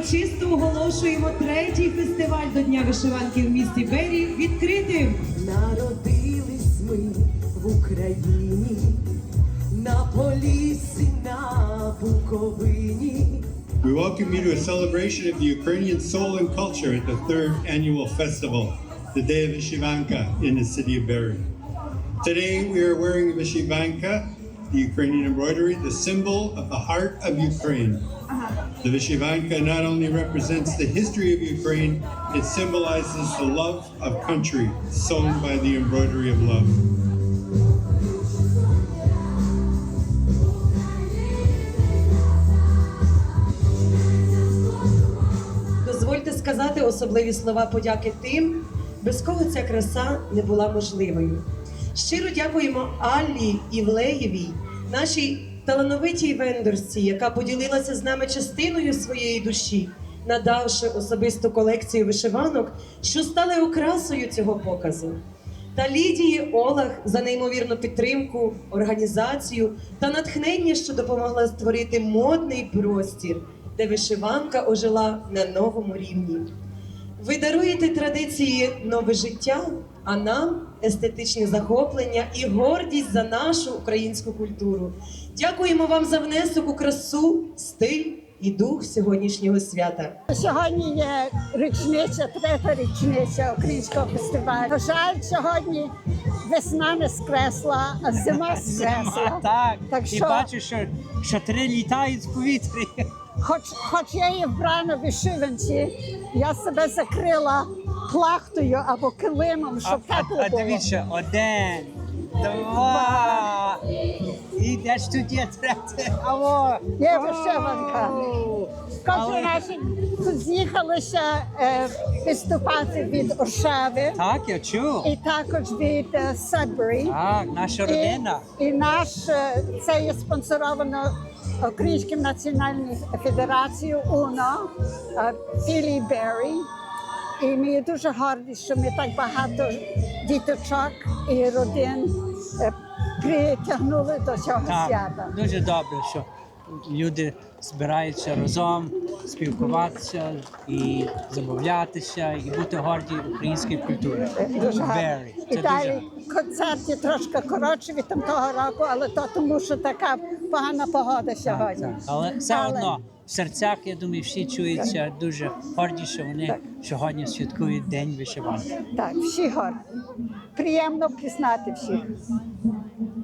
урочисто оголошуємо третій фестиваль до Дня вишиванки в місті Бері відкритим. Народились ми в Україні, на Поліссі, на Буковині. We welcome you to a celebration of the Ukrainian soul and culture at the third annual festival, the Day of Vishivanka in the city of Beri. Today we are wearing Vishivanka, the Ukrainian embroidery, the symbol of the heart of Ukraine. The Vishivanka not only represents the history of Ukraine, it symbolizes the love of country sewn by the embroidery of love. Дозвольте сказати особливі слова подяки тим, без кого ця краса не була можливою. Щиро дякуємо Аллі Івлеєвій, нашій талановитій вендорці, яка поділилася з нами частиною своєї душі, надавши особисту колекцію вишиванок, що стали окрасою цього показу. Та Лідії Олах за неймовірну підтримку, організацію та натхнення, що допомогла створити модний простір, де вишиванка ожила на новому рівні. Ви даруєте традиції нове життя, а нам естетичне захоплення і гордість за нашу українську культуру. Дякуємо вам за внесок у красу, стиль і дух сьогоднішнього свята. Сьогодні є річниця, третя річниця українського фестивалю. На жаль, сьогодні весна не скресла, а зима скресла. Так, Так і що- бачу, що, що три літають в повітрі. Хоч, хоч я і вбрана в вишиванці, я себе закрила плахтою або килимом, щоб а, тепло а дивіться, один, два. І де ж тут є третє? Аво. Є вишиванка. Кожен тут з'їхалися е, виступати від Оршави Так, я чув. і також від е, Садбері. Так, наша родина. І, і наш е, це є спонсоровано Українським національною федерацією УНО е, Філі Беррі. І ми дуже горді, що ми так багато діточок і родин е, притягнули до цього Так, свята. дуже добре, що люди збираються разом, спілкуватися і забавлятися, і бути горді української культури. Е, Дуже гарно. Very. І Це далі дуже. концерт трошки коротший від там того року, але то тому, що така погана погода сьогодні. Так, але все Але- одно в серцях, я думаю, всі чуються дуже горді, що вони Так. сьогодні святкують День вишиванки. Так, всі горді. Приємно пізнати всіх.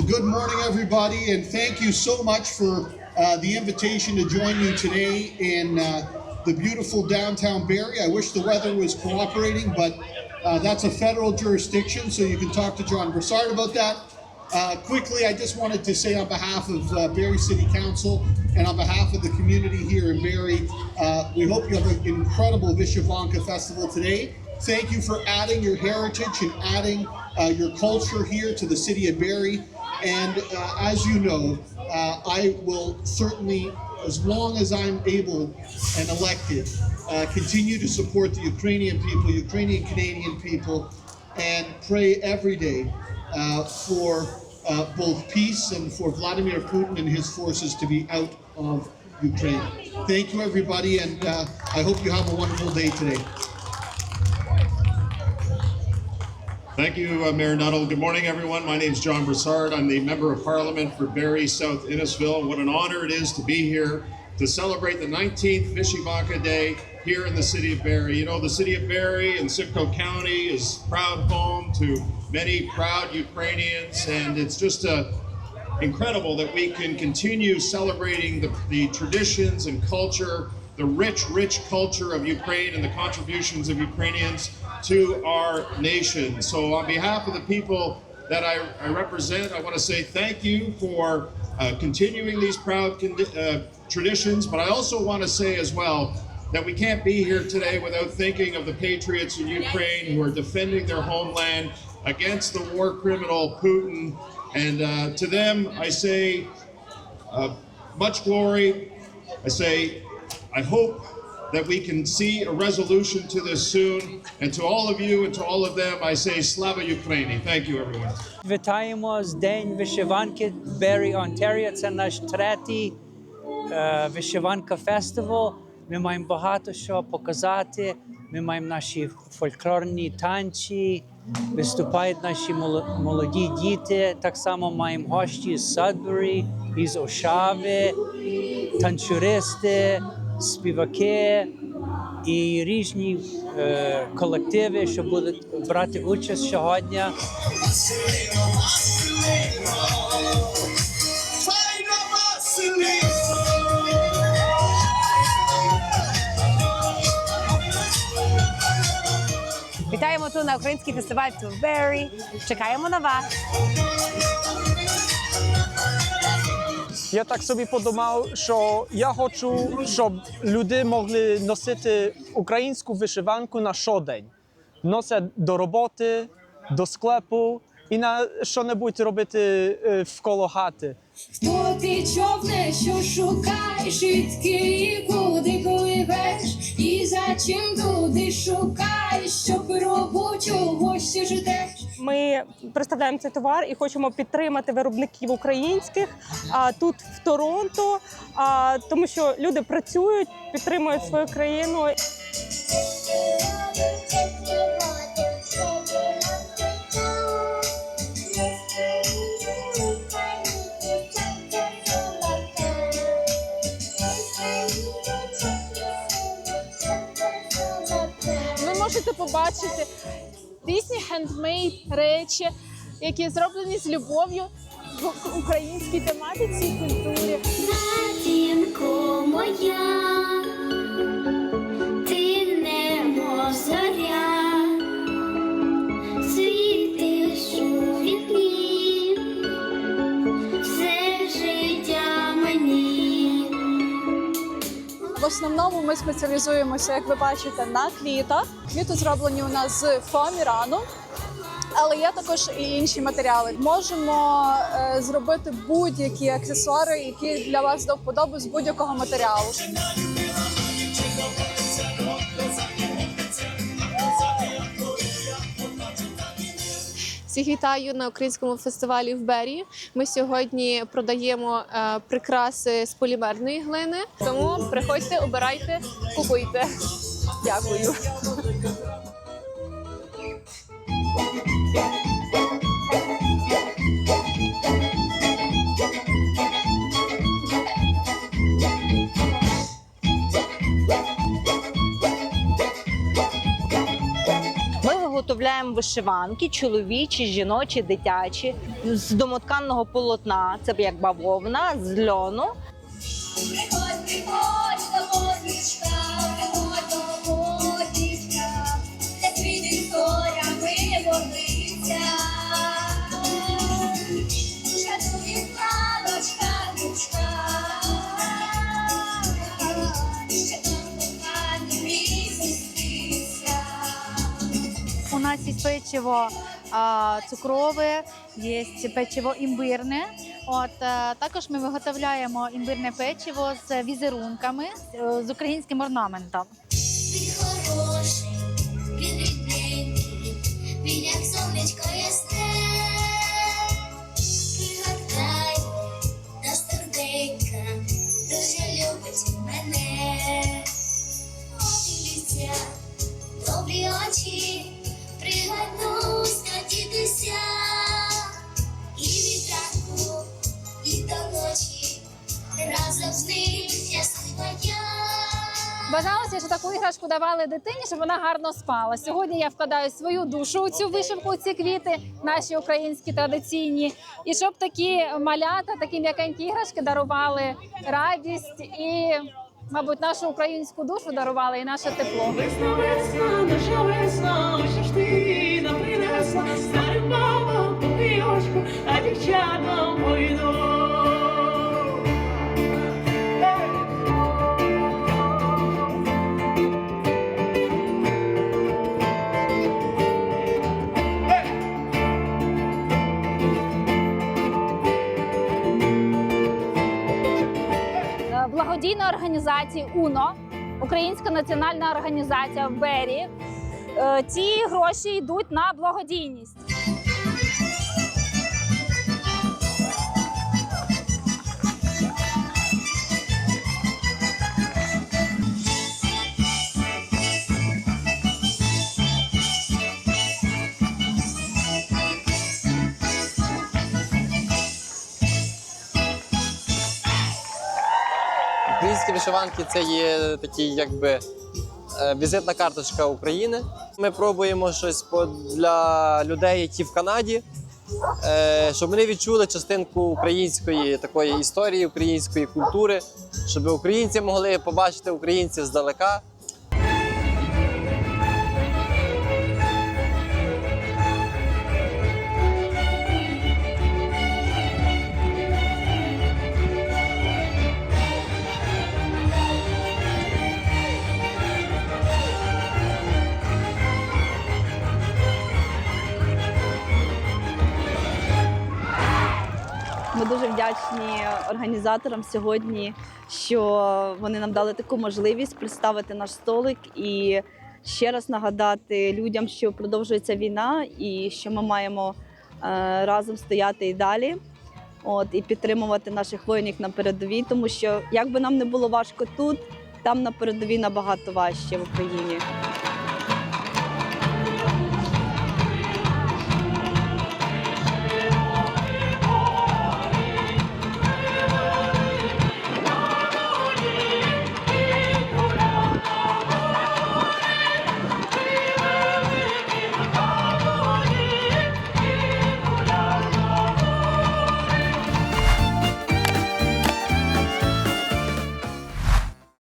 Good morning, everybody, and thank you so much for uh, the invitation to join you today in uh, the beautiful downtown Barrie. I wish the weather was cooperating, but uh, that's a federal jurisdiction, so you can talk to John Broussard about that. Uh, quickly, I just wanted to say on behalf of uh, Barrie City Council and on behalf of the community here in Barrie, uh, we hope you have an incredible Vishivanka festival today. Thank you for adding your heritage and adding uh, your culture here to the city of Barrie. And uh, as you know, uh, I will certainly, as long as I'm able and elected, uh, continue to support the Ukrainian people, Ukrainian Canadian people, and pray every day uh, for uh, both peace and for Vladimir Putin and his forces to be out of Ukraine. Thank you, everybody, and uh, I hope you have a wonderful day today. Thank you, uh, Mayor Nuttall. Good morning, everyone. My name is John Broussard. I'm the Member of Parliament for Barrie, South Innisfil. What an honor it is to be here to celebrate the 19th Vishivanka Day here in the city of Barrie. You know, the city of Barrie and Simcoe County is proud home to many proud Ukrainians, and it's just uh, incredible that we can continue celebrating the, the traditions and culture, the rich, rich culture of Ukraine and the contributions of Ukrainians to our nation. So, on behalf of the people that I, I represent, I want to say thank you for uh, continuing these proud uh, traditions. But I also want to say as well that we can't be here today without thinking of the patriots in Ukraine who are defending their homeland against the war criminal Putin. And uh, to them, I say uh, much glory. I say, I hope that we can see a resolution to this soon. And to all of you and to all of them, I say, Slava Ukraini. Thank you, everyone. Вітаємо з День вишиванки Беррі, Онтаріо. Це наш третій е, вишиванка фестивал. Ми маємо багато що показати. Ми маємо наші фольклорні танці, виступають наші моло- молоді діти. Так само маємо гості з Садбурі, із Ошави, танцюристи, співаки і різні е, колективи, що будуть брати участь сьогодні. Вітаємо тут на український фестиваль Тувбері. Чекаємо на вас. Я так собі подумав, що я хочу, щоб люди могли носити українську вишиванку на щодень. Носять до роботи, до склепу і на що-небудь робити е, вколо хати. Хто ти човне, що шукаєш, звідки і куди пливеш, і за чим туди шукаєш, щоб робочого ще ждеш. Ми представляємо цей товар і хочемо підтримати виробників українських а, тут в Торонто, а, тому що люди працюють, підтримують свою країну. Можете побачити різні хендмейд речі, які зроблені з любов'ю в українській тематиці і культурі. Затінко моя, В основному ми спеціалізуємося, як ви бачите, на квітах. Квіти зроблені у нас з фоамірану. Але є також і інші матеріали. Можемо е, зробити будь-які аксесуари, які для вас до вподоби з будь-якого матеріалу. Всіх вітаю на українському фестивалі в Бері. Ми сьогодні продаємо е, прикраси з полімерної глини. Тому приходьте, обирайте, купуйте. Дякую. Вишиванки, чоловічі, жіночі, дитячі з домотканного полотна. Це як бавовна з льону. Приходь, приходь печиво цукрове, є печиво імбирне. От е, також ми виготовляємо імбирне печиво з візерунками е, з українським орнаментом. Він хороший, він рідненький, він ясне. Пригадай, та дуже любить мене. Ліця, добрі очі, дідуся. І від ранку, і до ночі, разом з ним щаслива я. Бажалося, що таку іграшку давали дитині, щоб вона гарно спала. Сьогодні я вкладаю свою душу у цю вишивку, у ці квіти, наші українські традиційні, і щоб такі малята, такі м'якенькі іграшки дарували радість і, мабуть, нашу українську душу дарували і наше тепло. Весна, весна, наша весна, принесла старим бабам попійочку, а дівчатам пойду. Е, благодійної організації УНО, Українська національна організація в Бері. Е, ці гроші йдуть на благодійність. Українські вишиванки це є такий, якби візитна карточка України. Ми пробуємо щось для людей, які в Канаді, е, щоб вони відчули частинку української такої історії, української культури, щоб українці могли побачити українців здалека. Вдячні організаторам сьогодні, що вони нам дали таку можливість представити наш столик і ще раз нагадати людям, що продовжується війна і що ми маємо е, разом стояти і далі. От і підтримувати наших воїнів на передовій, тому що як би нам не було важко тут, там на передовій набагато важче в Україні.